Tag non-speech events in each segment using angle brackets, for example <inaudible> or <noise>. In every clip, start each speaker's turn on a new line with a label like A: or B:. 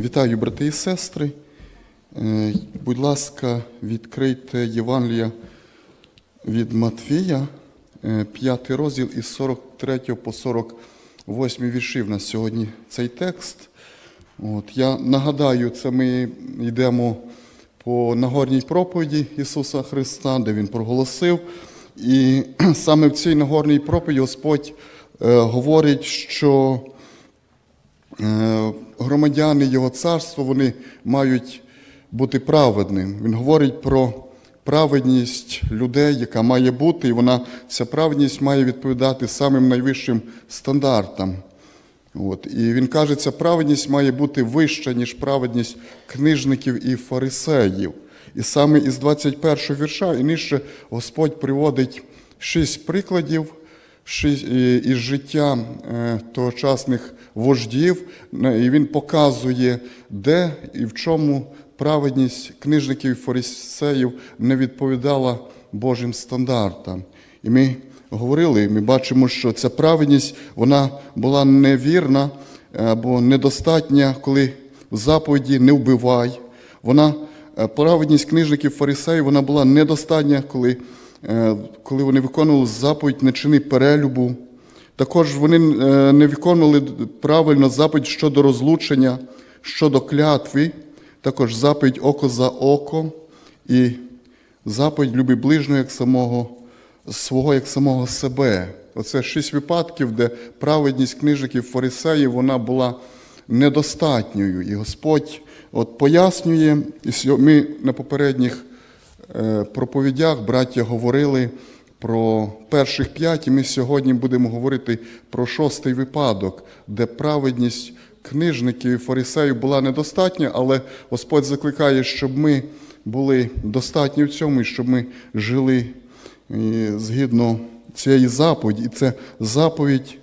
A: Вітаю, брати і сестри. Е, Будь ласка, відкрийте Євангелія від Матвія, 5 розділ із 43 по 48 вірші в нас сьогодні цей текст. От, я нагадаю, це ми йдемо по Нагорній проповіді Ісуса Христа, де Він проголосив. І <clears throat> саме в цій Нагорній проповіді Господь е, говорить, що Е, громадяни Його царства вони мають бути праведним. Він говорить про праведність людей, яка має бути, і вона, ця праведність має відповідати самим найвищим стандартам. От. І він каже, ця праведність має бути вища, ніж праведність книжників і фарисеїв. І саме із 21 вірша і нижче Господь приводить шість прикладів із життя е, тогочасних вождів, Е, і він показує, де і в чому праведність книжників і фарисеїв не відповідала Божим стандартам. І ми говорили, ми бачимо, що ця праведність вона була невірна або недостатня, коли в заповіді не вбивай. Вона е, праведність книжників фарисеїв вона була недостатня, коли, е, коли вони виконували заповідь не чини перелюбу. Також вони е, не виконували правильно заповідь щодо розлучення, щодо клятви, також заповідь око за око і заповідь люби ближнього як самого свого як самого себе. Оце шість випадків, де праведність книжників фарисеїв вона була недостатньою. І Господь от пояснює, і ми на попередніх е, проповідях браття говорили про перших п'ять, і ми сьогодні будемо говорити про шостий випадок, де праведність книжників і фарисеїв була недостатня, але Господь закликає, щоб ми були достатні в цьому, і щоб ми жили згідно цієї заповіді. І це заповідь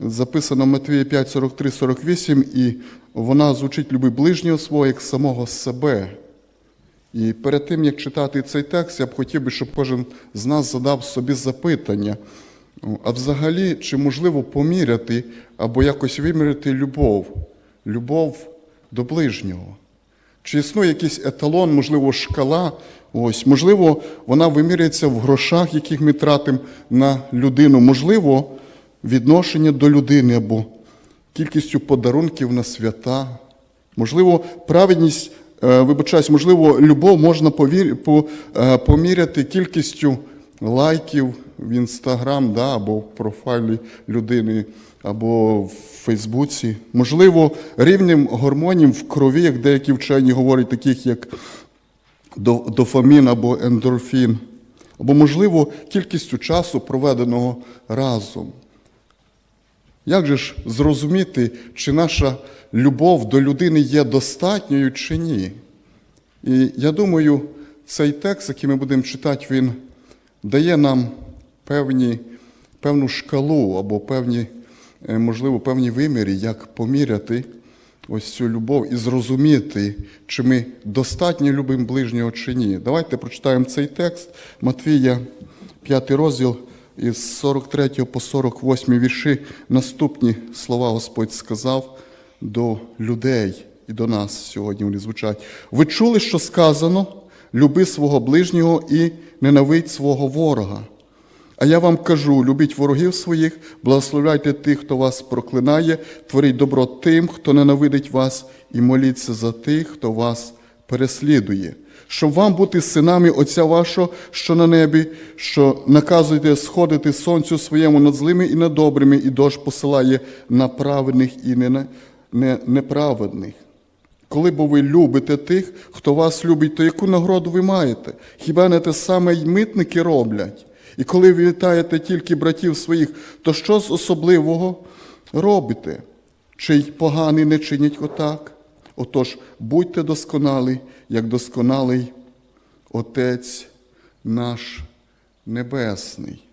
A: записана в Матвія 5, 43, 48, і вона звучить люби ближнього свого як самого себе. І перед тим, як читати цей текст, я б хотів би, щоб кожен з нас задав собі запитання, а взагалі, чи можливо поміряти або якось виміряти любов, любов до ближнього? Чи існує якийсь еталон, можливо, шкала? Ось, можливо, вона виміряється в грошах, яких ми тратимо на людину, можливо, відношення до людини або кількістю подарунків на свята. Можливо, праведність, вибачаюсь, можливо, любов можна повір, по, е, поміряти кількістю лайків в інстаграм, да, або в профайлі людини, або в Фейсбуці. Можливо, рівнем гормонів в крові, як деякі вчені говорять, таких як дофамін або ендорфін, або, можливо, кількістю часу, проведеного разом. Як же ж зрозуміти, чи наша любов до людини є достатньою чи ні? І я думаю, цей текст, який ми будемо читати, він дає нам певні, певну шкалу або певні, е, можливо, певні виміри, як поміряти ось цю любов і зрозуміти, чи ми достатньо любимо ближнього чи ні. Давайте прочитаємо цей текст Матвія, 5 розділ із 43 по 48 вірші. Наступні слова Господь сказав до людей і до нас сьогодні вони звучать. Ви чули, що сказано: люби свого ближнього і ненавидь свого ворога. А я вам кажу: любіть ворогів своїх, благословляйте тих, хто вас проклинає, творіть добро тим, хто ненавидить вас, і моліться за тих, хто вас переслідує. Щоб вам бути синами Отця вашого, що на небі, що наказуєте сходити сонцю своєму над злими і над добрими, і дощ посилає на праведних і не, на- не, неправедних. Коли бо ви любите тих, хто вас любить, то яку нагороду ви маєте? Хіба не те саме й митники роблять? І коли ви вітаєте тільки братів своїх, то що з особливого робите? Чи й погані не чинять отак? Отож, будьте досконалі, як досконалий Отець наш Небесний.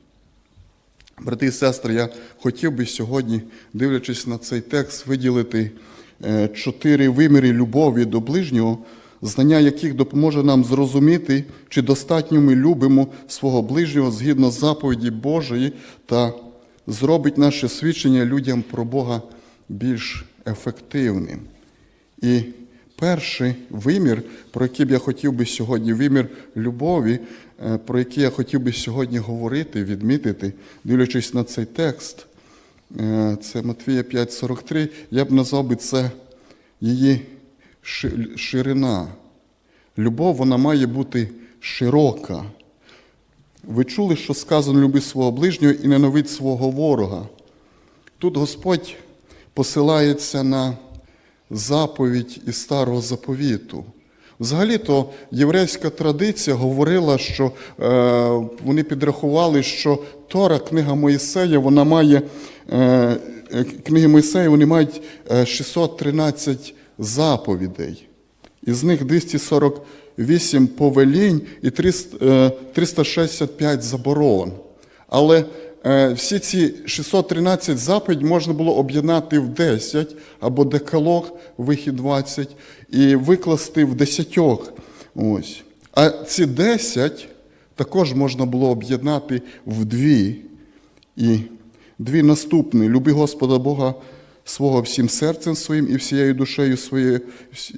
A: Брати і сестри, я хотів би сьогодні, дивлячись на цей текст, виділити е, чотири виміри любові до ближнього, знання яких допоможе нам зрозуміти, чи достатньо ми любимо свого ближнього згідно заповіді Божої та зробить наше свідчення людям про Бога більш ефективним. І перший вимір, про який б я хотів би сьогодні, вимір любові, е, про який я хотів би сьогодні говорити, відмітити, дивлячись на цей текст, е, це Матвія 5,43, я б назвав би це її ширина. Любов вона має бути широка. Ви чули, що сказано люби свого ближнього і ненавидь свого ворога. Тут Господь посилається на заповідь із старого заповіту. Взагалі-то єврейська традиція говорила, що е, вони підрахували, що Тора, книга Моїсея, вона має е, е, книги Моїсея, вони мають е, 613 заповідей. Із них 248 повелінь і 300, е, 365 заборон. Але е, всі ці 613 заповідь можна було об'єднати в 10 або декалог, вихід 20, і викласти в десятьох. Ось. А ці 10 також можна було об'єднати в дві. І дві наступні: люби Господа Бога свого всім серцем своїм і всією душею своєю,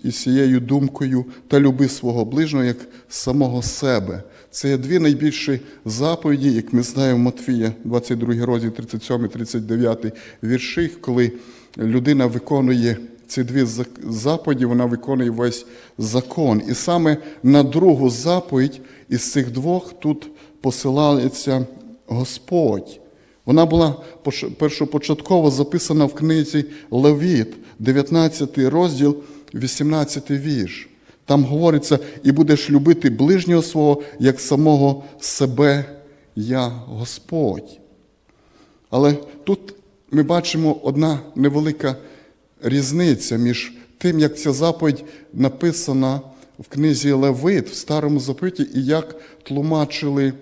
A: і всією думкою, та люби свого ближнього як самого себе. Це дві найбільші заповіді, як ми знаємо Матвія, 22 розділ, 37, 39 вірші, коли людина виконує ці дві заповіді, вона виконує весь закон. І саме на другу заповідь із цих двох тут посилається Господь. Вона була першопочатково записана в книзі Левіт, 19 розділ, 18 вірш. Там говориться, і будеш любити ближнього свого, як самого себе, я Господь. Але тут ми бачимо одна невелика різниця між тим, як ця заповідь написана в книзі Левит в старому заповіті, і як тлумачили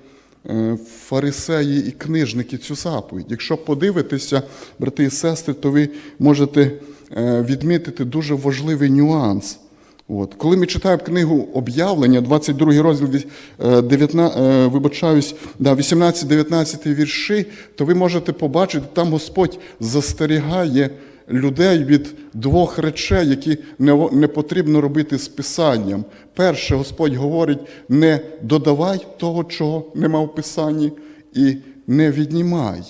A: е, фарисеї і книжники цю заповідь. Якщо подивитися, брати і сестри, то ви можете е, відмітити дуже важливий нюанс. От. Коли ми читаємо книгу об'явлення, 22 розділ, віс- е, 19, е, вибачаюсь, да, 18-19 вірші, то ви можете побачити, там Господь застерігає людей від двох речей, які не, не потрібно робити з Писанням. Перше, Господь говорить, не додавай того, чого нема в Писанні, і не віднімай.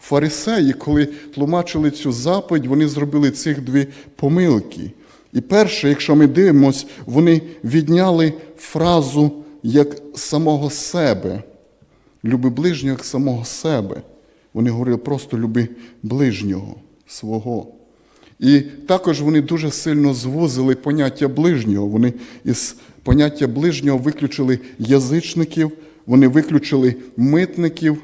A: Фарисеї, коли тлумачили цю заповідь, вони зробили цих дві помилки. І перше, якщо ми дивимося, вони відняли фразу як самого себе. Люби ближнього як самого себе. Вони говорили просто люби ближнього свого. І також вони дуже сильно звузили поняття ближнього. Вони із поняття ближнього виключили язичників, вони виключили митників,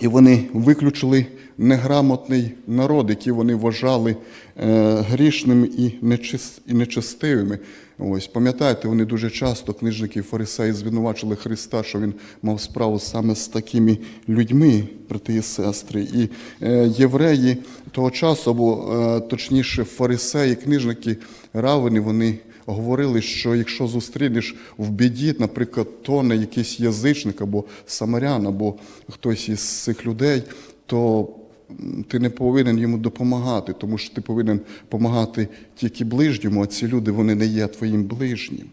A: і вони виключили неграмотний народ, який вони вважали е, грішними і, нечис, і нечестивими. Ось пам'ятаєте, вони дуже часто книжники фарисеї звинувачили Христа, що він мав справу саме з такими людьми, брати і сестри. І е, євреї того часу, або е, точніше, фарисеї, книжники, равини, вони говорили, що якщо зустрінеш в біді, наприклад, тоне якийсь язичник або самарян, або хтось із цих людей, то ти не повинен йому допомагати, тому що ти повинен допомагати тільки ближньому, а ці люди вони не є твоїм ближнім.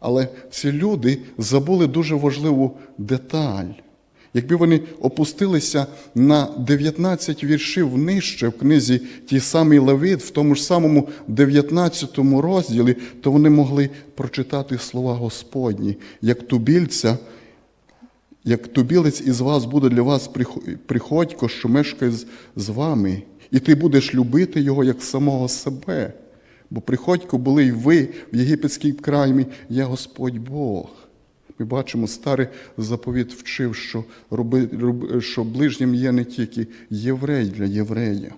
A: Але ці люди забули дуже важливу деталь. Якби вони опустилися на 19 віршів нижче в книзі тій самий Левит, в тому ж самому 19 розділі, то вони могли прочитати слова Господні, як тубільця, як тубілець із вас буде для вас приходько, що мешкає з- вами, і ти будеш любити його як самого себе. Бо приходько були й ви в єгипетській краймі, я Господь Бог. Ми бачимо, старий заповіт вчив, що, роби, що ближнім є не тільки єврей для єврея.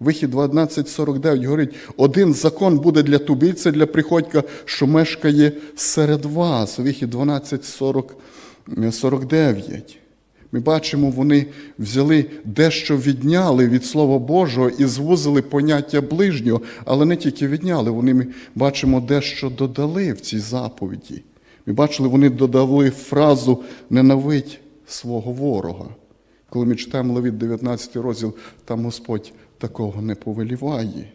A: Вихід 12.49 говорить, один закон буде для тубільця, для приходька, що мешкає серед вас. Вихід 12.49. Ми бачимо, вони взяли дещо відняли від Слова Божого і звузили поняття ближнього, але не тільки відняли, вони ми бачимо дещо додали в цій заповіді. Ми бачили, вони додали фразу ненавидь свого ворога. Коли ми читаємо Левіт 19 розділ, там Господь такого не повеліває.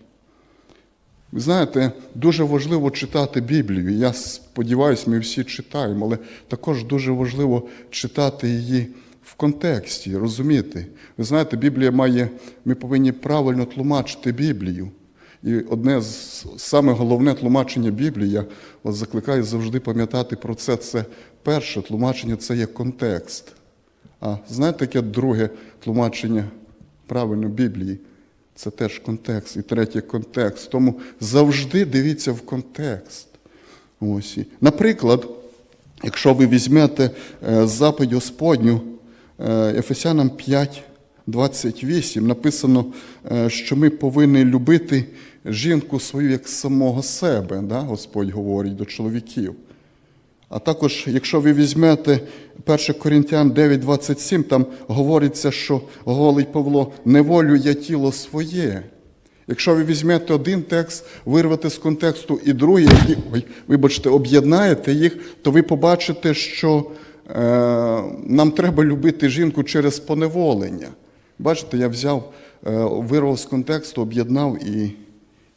A: Ви знаєте, дуже важливо читати Біблію. Я сподіваюся, ми всі читаємо, але також дуже важливо читати її в контексті, розуміти. Ви знаєте, Біблія має, ми повинні правильно тлумачити Біблію. І одне з саме головне тлумачення Біблії, я вас закликаю завжди пам'ятати про це. Це перше тлумачення це є контекст. А знаєте, яке друге тлумачення правильно Біблії? Це теж контекст. І третє контекст. Тому завжди дивіться в контекст. Ось. Наприклад, якщо ви візьмете е, заповідь Господню е, Ефесянам 5, 28, написано, е, що ми повинні любити жінку свою як самого себе, да? Господь говорить до чоловіків. А також, якщо ви візьмете 1 Корінтян 9,27, там говориться, що говорить Павло, неволю я тіло своє. Якщо ви візьмете один текст, вирвете з контексту і другий, і, ой, вибачте, об'єднаєте їх, то ви побачите, що е, нам треба любити жінку через поневолення. Бачите, я взяв, е, вирвав з контексту, об'єднав і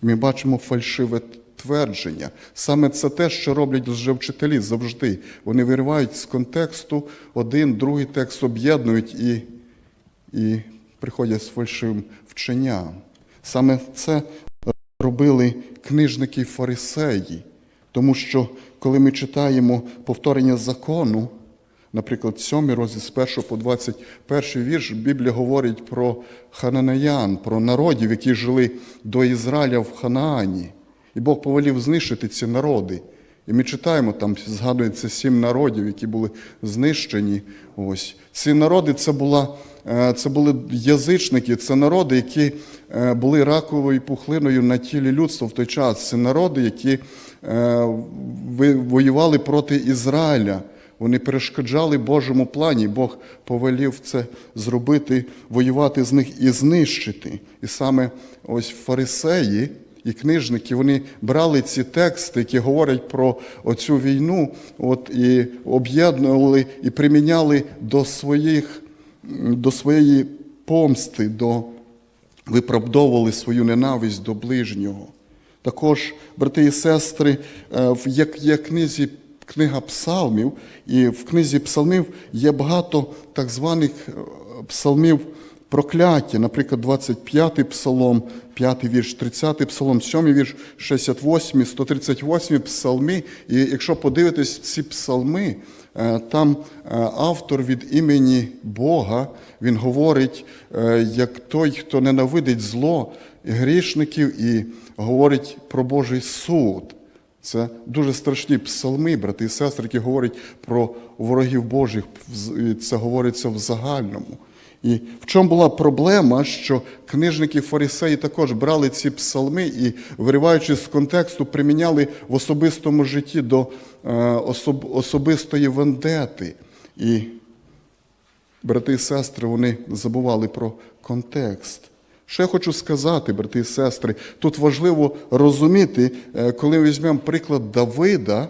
A: ми бачимо фальшиве твердження. Саме це те, що роблять лжевчителі завжди. Вони виривають з контексту один, другий текст об'єднують і, і приходять з фальшивим вченням. Саме це робили книжники й фарисеї, тому що коли ми читаємо повторення закону, Наприклад, 7 розділ з 1 по 21 вірш Біблія говорить про хананеян, про народів, які жили до Ізраїля в Ханаані. І Бог повелів знищити ці народи. І ми читаємо, там згадується сім народів, які були знищені. Ось. Ці народи це, була, е, це були язичники, це народи, які е, були раковою пухлиною на тілі людства в той час. Це народи, які е, воювали проти Ізраїля. Вони перешкоджали Божому плані. Бог повелів це зробити, воювати з них і знищити. І саме ось фарисеї і книжники вони брали ці тексти, які говорять про оцю війну, от і об'єднували і приміняли до своїх, до своєї помсти, до виправдовували свою ненависть до ближнього. Також, брати і сестри, е, як є книзі, книга псалмів, і в книзі псалмів є багато так званих е, псалмів прокляття. Наприклад, 25-й псалом, 5-й вірш, 30-й псалом, 7-й вірш, 68-й, 138-й псалми. І якщо подивитись ці псалми, е, там е, автор від імені Бога, він говорить, е, як той, хто ненавидить зло грішників і говорить про Божий суд. Це дуже страшні псалми, брати і сестри, які говорять про ворогів Божих. Це говориться в загальному. І в чому була проблема, що книжники фарисеї також брали ці псалми і, вириваючи з контексту, приміняли в особистому житті до е, особ- особистої вендети. І брати і сестри, вони забували про контекст. Що я хочу сказати, брати і сестри, тут важливо розуміти, е, коли візьмемо приклад Давида,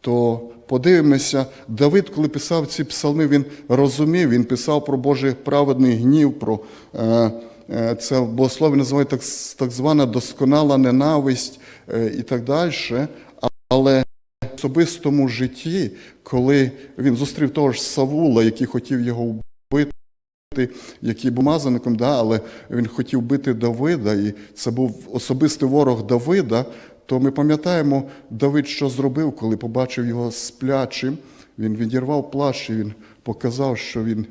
A: то подивимося, Давид, коли писав ці псалми, він розумів, він писав про Божий праведний гнів, про е, е, це богослові називають так, так звана досконала ненависть е, і так далі. Але в особистому житті, коли він зустрів того ж Савула, який хотів його вбити, який був мазаником, да, але він хотів бити Давида, і це був особистий ворог Давида, то ми пам'ятаємо, Давид що зробив, коли побачив його сплячим. Він відірвав плащ, і він показав, що він,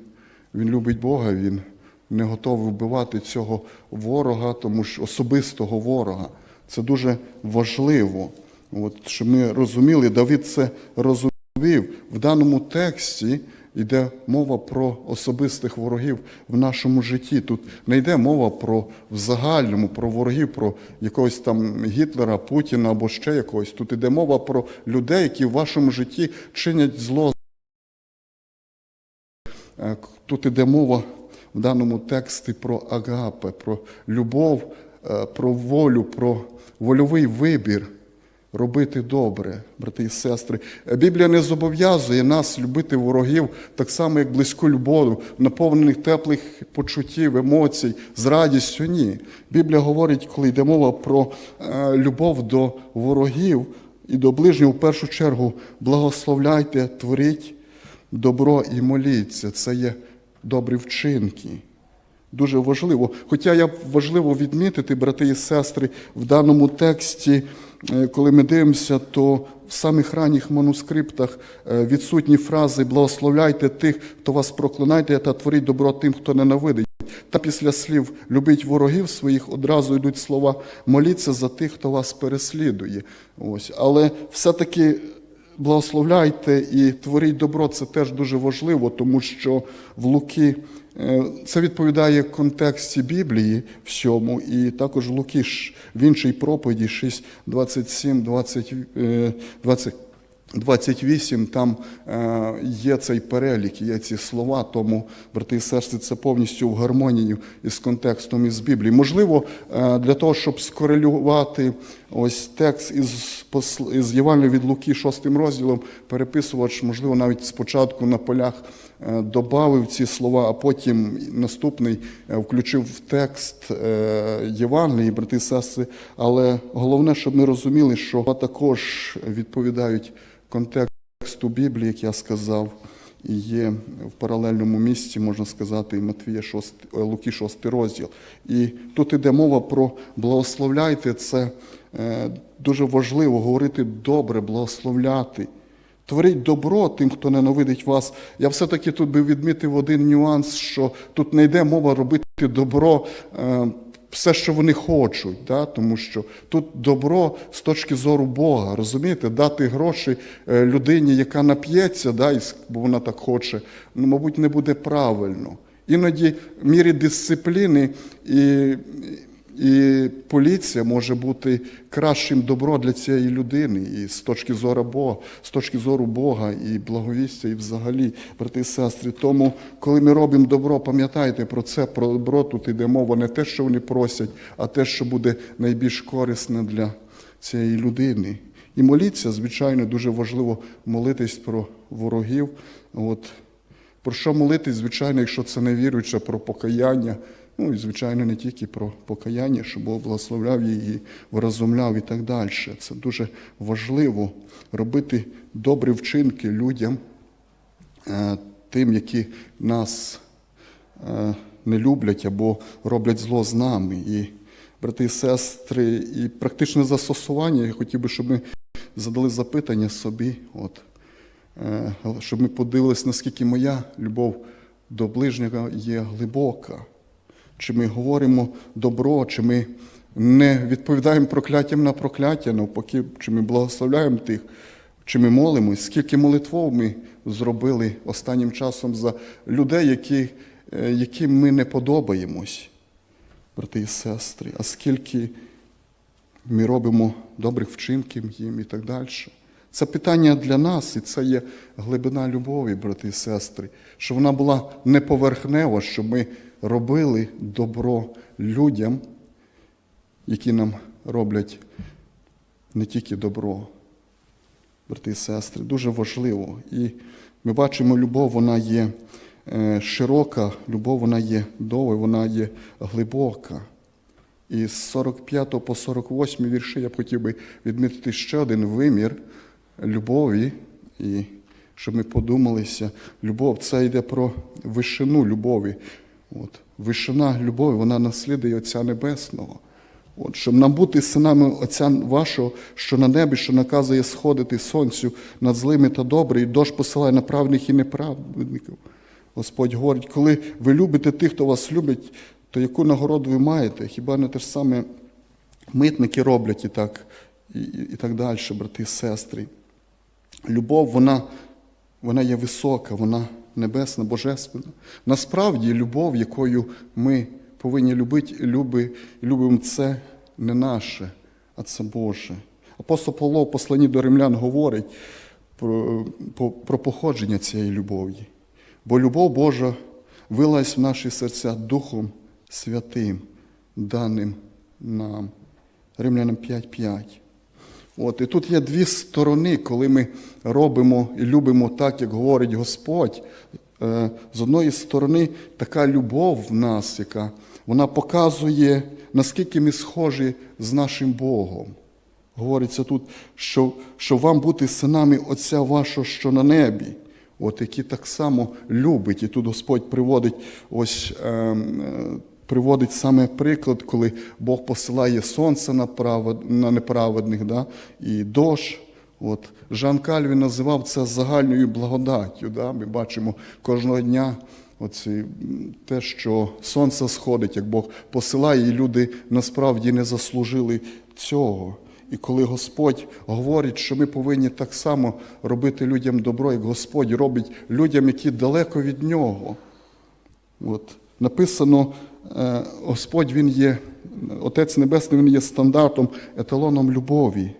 A: він любить Бога, він не готовий вбивати цього ворога, тому що особистого ворога. Це дуже важливо. От, щоб ми розуміли, Давид це розумів. В даному тексті йде мова про особистих ворогів в нашому житті. Тут не йде мова про в загальному, про ворогів, про якогось там Гітлера, Путіна або ще якогось. Тут йде мова про людей, які в вашому житті чинять зло. Е, Тут іде мова в даному тексті про агапе, про любов, е, про волю, про вольовий вибір. Робити добре, брати і сестри. Біблія не зобов'язує нас любити ворогів так само, як близьку любов, наповнених теплих почуттів, емоцій, з радістю. Ні. Біблія говорить, коли йде мова про е, любов до ворогів і до ближнього, в першу чергу благословляйте, творіть добро і моліться. Це є добрі вчинки. Дуже важливо. Хоча я б важливо відмітити, брати і сестри, в даному тексті, коли ми дивимося, то в самих ранніх манускриптах е, відсутні фрази благословляйте тих, хто вас проклинайте, та творіть добро тим, хто ненавидить. Та після слів любіть ворогів своїх одразу йдуть слова моліться за тих, хто вас переслідує. Ось. Але все-таки благословляйте і творіть добро, це теж дуже важливо, тому що в Луки е, це відповідає контексті Біблії всьому, і також Луки ж в іншій проповіді 6, 27, 20, е, 20 28, там е, є цей перелік, є ці слова, тому, брати і сестри, це повністю в гармонії із контекстом із Біблії. Можливо, е, для того, щоб скорелювати ось текст із, із Євангелія від Луки, 6 розділом, переписувач, можливо, навіть спочатку на полях е, додав ці слова, а потім наступний включив в текст Євангелії, брати і сестри. Але головне, щоб ми розуміли, що також відповідають контексту Біблії, як я сказав, є в паралельному місці, можна сказати, і Матвія 6, е, Луки 6 розділ. І тут іде мова про благословляйте. Це е, дуже важливо говорити добре, благословляти. Творіть добро тим, хто ненавидить вас. Я все-таки тут би відмітив один нюанс, що тут не йде мова робити добро. Все, що вони хочуть, да? тому що тут добро з точки зору Бога, розумієте, дати гроші е, людині, яка нап'ється, да, бо вона так хоче, ну, мабуть, не буде правильно. Іноді в мірі дисципліни і, і поліція може бути кращим добро для цієї людини, і з точки зору Бога, з точки зору Бога і благовістя, і взагалі, брати і сестри. Тому, коли ми робимо добро, пам'ятайте про це, про добро тут іде мова не те, що вони просять, а те, що буде найбільш корисне для цієї людини. І моліться, звичайно, дуже важливо молитись про ворогів. От, про що молитись, звичайно, якщо це не віруюча, про покаяння. Ну і, звичайно, не тільки про покаяння, щоб Бог благословляв її, вразумляв і так далі. Це дуже важливо робити добрі вчинки людям, е, тим, які нас е, не люблять або роблять зло з нами. І, брати і сестри, і практичне застосування, я хотів би, щоб ми задали запитання собі, от, е, щоб ми подивилися, наскільки моя любов до ближнього є глибока. Чи ми говоримо добро, чи ми не відповідаємо прокляттям на прокляття, навпаки, чи ми благословляємо тих, чи ми молимось, скільки молитвов ми зробили останнім часом за людей, які, е, яким ми не подобаємось, брати і сестри, а скільки ми робимо добрих вчинків їм і так далі. Це питання для нас, і це є глибина любові, брати і сестри, щоб вона була не поверхнева, щоб ми робили добро людям, які нам роблять не тільки добро, брати і сестри, дуже важливо. І ми бачимо, любов, вона є е, широка, любов вона є довга, вона є глибока. І з 45 по 48 вірші я б хотів би відмітити ще один вимір любові, і щоб ми подумалися, любов це йде про вишину любові. От. Вишина любові, вона наслідує Отця Небесного. От, щоб нам бути синами Отця вашого, що на небі, що наказує сходити сонцю над злими та добрими, і дощ посилає на правних і неправедників. Господь говорить, коли ви любите тих, хто вас любить, то яку нагороду ви маєте? Хіба не те ж саме митники роблять і так, і, і, так далі, брати сестри. Любов, вона, вона є висока, вона небесна, божественна. Насправді, любов, якою ми повинні любити, люби, любимо це не наше, а це Боже. Апостол Павло в посланні до римлян говорить про, про, про походження цієї любові. Бо любов Божа вилась в наші серця Духом Святим, даним нам. Римлянам 5.5. От, і тут є дві сторони, коли ми робимо і любимо так, як говорить Господь. Е, З одної сторони, така любов в нас, яка вона показує, наскільки ми схожі з нашим Богом. Говориться тут, що, що вам бути синами Отця вашого, що на небі, от які так само любить. І тут Господь приводить ось. Е, е, Приводить саме приклад, коли Бог посилає сонце на, правед, на неправедних, да? і дощ. От. Жан Кальвін називав це загальною благодаттю. Да? Ми бачимо кожного дня оці, те, що сонце сходить, як Бог посилає, і люди насправді не заслужили цього. І коли Господь говорить, що ми повинні так само робити людям добро, як Господь робить людям, які далеко від нього. От. Написано, е, Господь Він є, Отець Небесний, Він є стандартом, еталоном любові.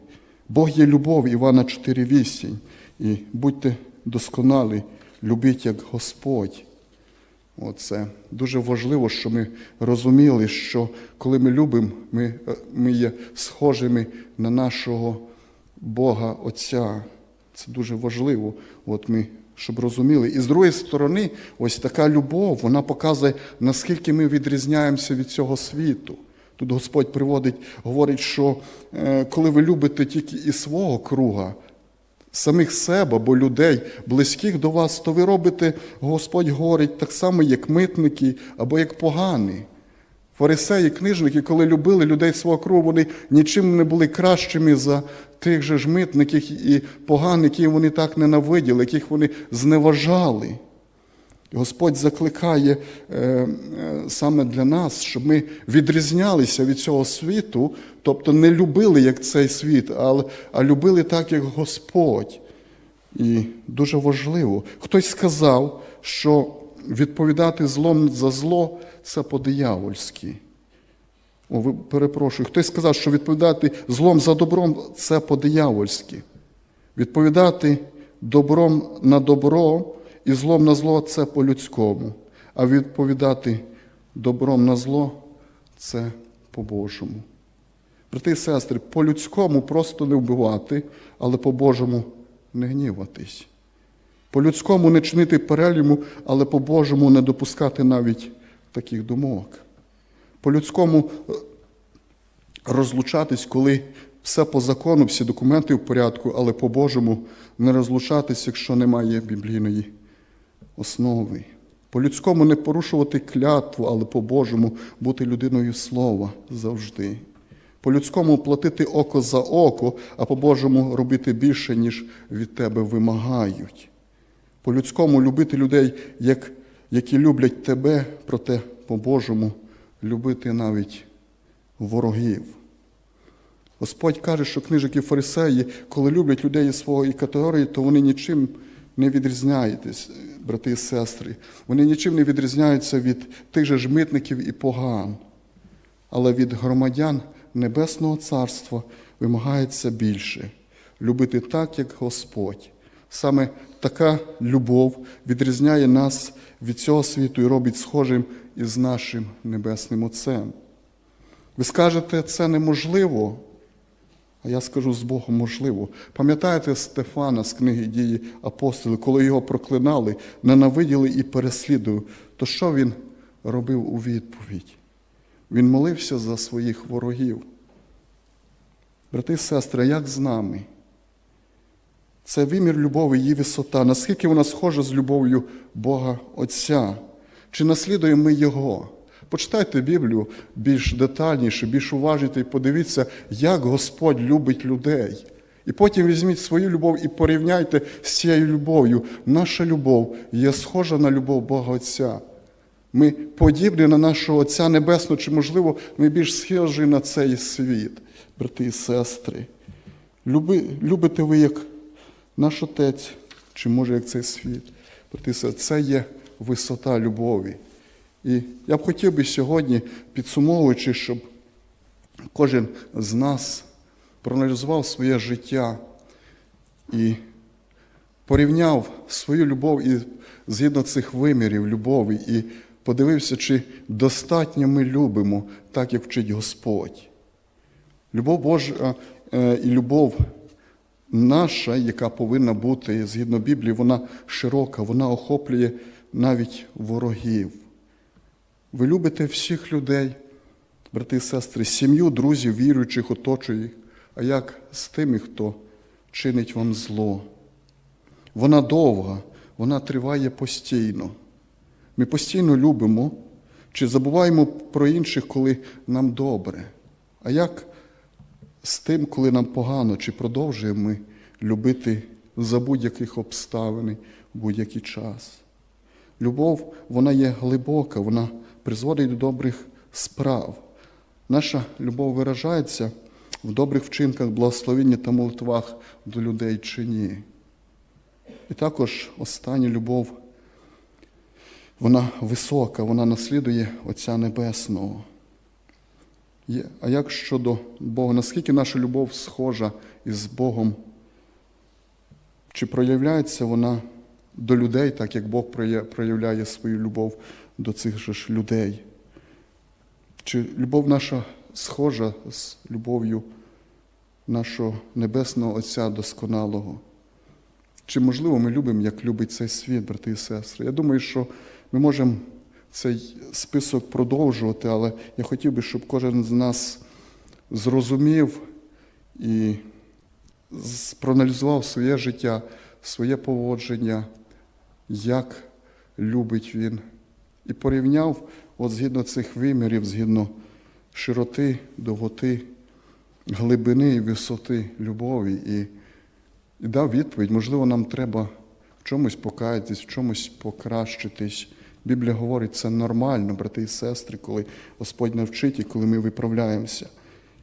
A: Бог є любов, Івана 4,8. І будьте досконалі, любіть як Господь. Оце дуже важливо, що ми розуміли, що коли ми любимо, ми, е, ми є схожими на нашого Бога Отця. Це дуже важливо, от ми, щоб розуміли. І з другої сторони, ось така любов, вона показує, наскільки ми відрізняємося від цього світу. Тут Господь приводить, говорить, що е, коли ви любите тільки із свого круга, самих себе або людей, близьких до вас, то ви робите, Господь говорить, так само, як митники або як погані. Фарисеї, книжники, коли любили людей свого кругу, вони нічим не були кращими за тих же ж митників і поганих, які вони так ненавиділи, яких вони зневажали. Господь закликає е, е, саме для нас, щоб ми відрізнялися від цього світу, тобто не любили як цей світ, а, а любили так, як Господь. І дуже важливо. Хтось сказав, що відповідати злом за зло це по-диявольськи. Перепрошую. Хтось сказав, що відповідати злом за добром це по-диявольськи. Відповідати добром на добро і злом на зло це по-людському. А відповідати добром на зло це по-божому. Брати і сестри, по-людському просто не вбивати, але по-божому не гніватись. По-людському не чинити переліму, але по-божому не допускати навіть таких думок. По-людському е, розлучатись, коли все по закону, всі документи в порядку, але по-божому не розлучатись, якщо немає біблійної основи. По-людському не порушувати клятву, але по-божому бути людиною слова завжди. По-людському платити око за око, а по-божому робити більше, ніж від тебе вимагають. По-людському любити людей, як, які люблять тебе, проте по-божому любити навіть ворогів. Господь каже, що книжики фарисеї, коли люблять людей із своєї категорії, то вони нічим не відрізняєтесь, брати і сестри. Вони нічим не відрізняються від тих же жмитників і поган. Але від громадян Небесного Царства вимагається більше любити так, як Господь. Саме така любов відрізняє нас від цього світу і робить схожим із нашим Небесним Отцем. Ви скажете, це неможливо, а я скажу з Богом можливо. Пам'ятаєте Стефана з книги дії апостоли, коли його проклинали, ненавиділи і переслідували, то що він робив у відповідь? Він молився за своїх ворогів. Брати і сестри, як з нами? Це вимір любові, її висота. Наскільки вона схожа з любов'ю Бога Отця? Чи наслідуємо ми Його? Почитайте Біблію більш детальніше, більш уважніше і подивіться, як Господь любить людей. І потім візьміть свою любов і порівняйте з цією любов'ю. Наша любов є схожа на любов Бога Отця. Ми подібні на нашого Отця Небесного, чи, можливо, ми більш схожі на цей світ, брати і сестри. Люби, любите ви як наш Отець, чи може як цей світ. Брати це є висота любові. І я б хотів би сьогодні, підсумовуючи, щоб кожен з нас проаналізував своє життя і порівняв свою любов і згідно цих вимірів любові і подивився, чи достатньо ми любимо, так як вчить Господь. Любов Божа е, і любов наша, яка повинна бути згідно Біблії, вона широка, вона охоплює навіть ворогів. Ви любите всіх людей, брати і сестри, сім'ю, друзів, віруючих, оточує їх. А як з тими, хто чинить вам зло? Вона довга, вона триває постійно. Ми постійно любимо чи забуваємо про інших, коли нам добре. А як з тим, коли нам погано, чи продовжуємо ми любити за будь-яких обставин, будь-який час? Любов, вона є глибока, вона призводить до добрих справ. Наша любов виражається в добрих вчинках, благословенні та молитвах до людей чи ні. І також остання любов, вона висока, вона наслідує Отця Небесного. А як щодо Бога, наскільки наша любов схожа із Богом? Чи проявляється вона до людей, так як Бог проявляє свою любов до цих же ж людей? Чи любов наша схожа з любов'ю нашого Небесного Отця Досконалого? Чи можливо ми любимо, як любить цей світ, брати і сестри? Я думаю, що ми можемо цей список продовжувати, але я хотів би, щоб кожен з нас зрозумів і проаналізував своє життя, своє поводження, як любить він, і порівняв от згідно цих вимірів, згідно широти, довготи, глибини і висоти любові. І і дав відповідь, можливо, нам треба в чомусь покаятись, в чомусь покращитись. Біблія говорить, це нормально, брати і сестри, коли Господь навчить і коли ми виправляємося.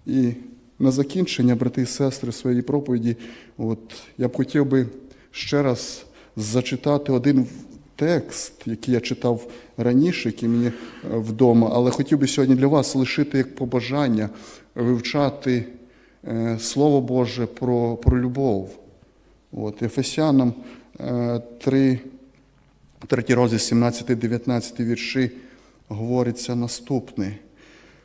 A: І на закінчення, брати і сестри, своєї проповіді, от я б хотів би ще раз зачитати один текст, який я читав раніше, який мені е, вдома, але хотів би сьогодні для вас лишити як побажання вивчати е, Слово Боже про, про любов. От, Ефесянам е, 3, 3 розділ 17-19 вірші говориться наступне,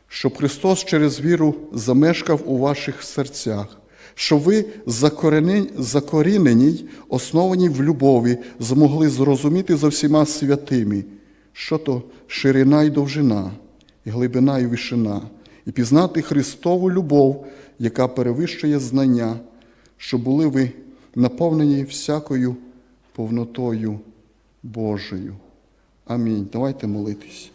A: щоб Христос через віру замешкав у ваших серцях, щоб ви закорінені, основані в любові, змогли зрозуміти за всіма святими, що то ширина і довжина, і глибина і вишина, і пізнати Христову любов, яка перевищує знання, щоб були ви наповнені всякою повнотою Божою. Амінь. Давайте молитись.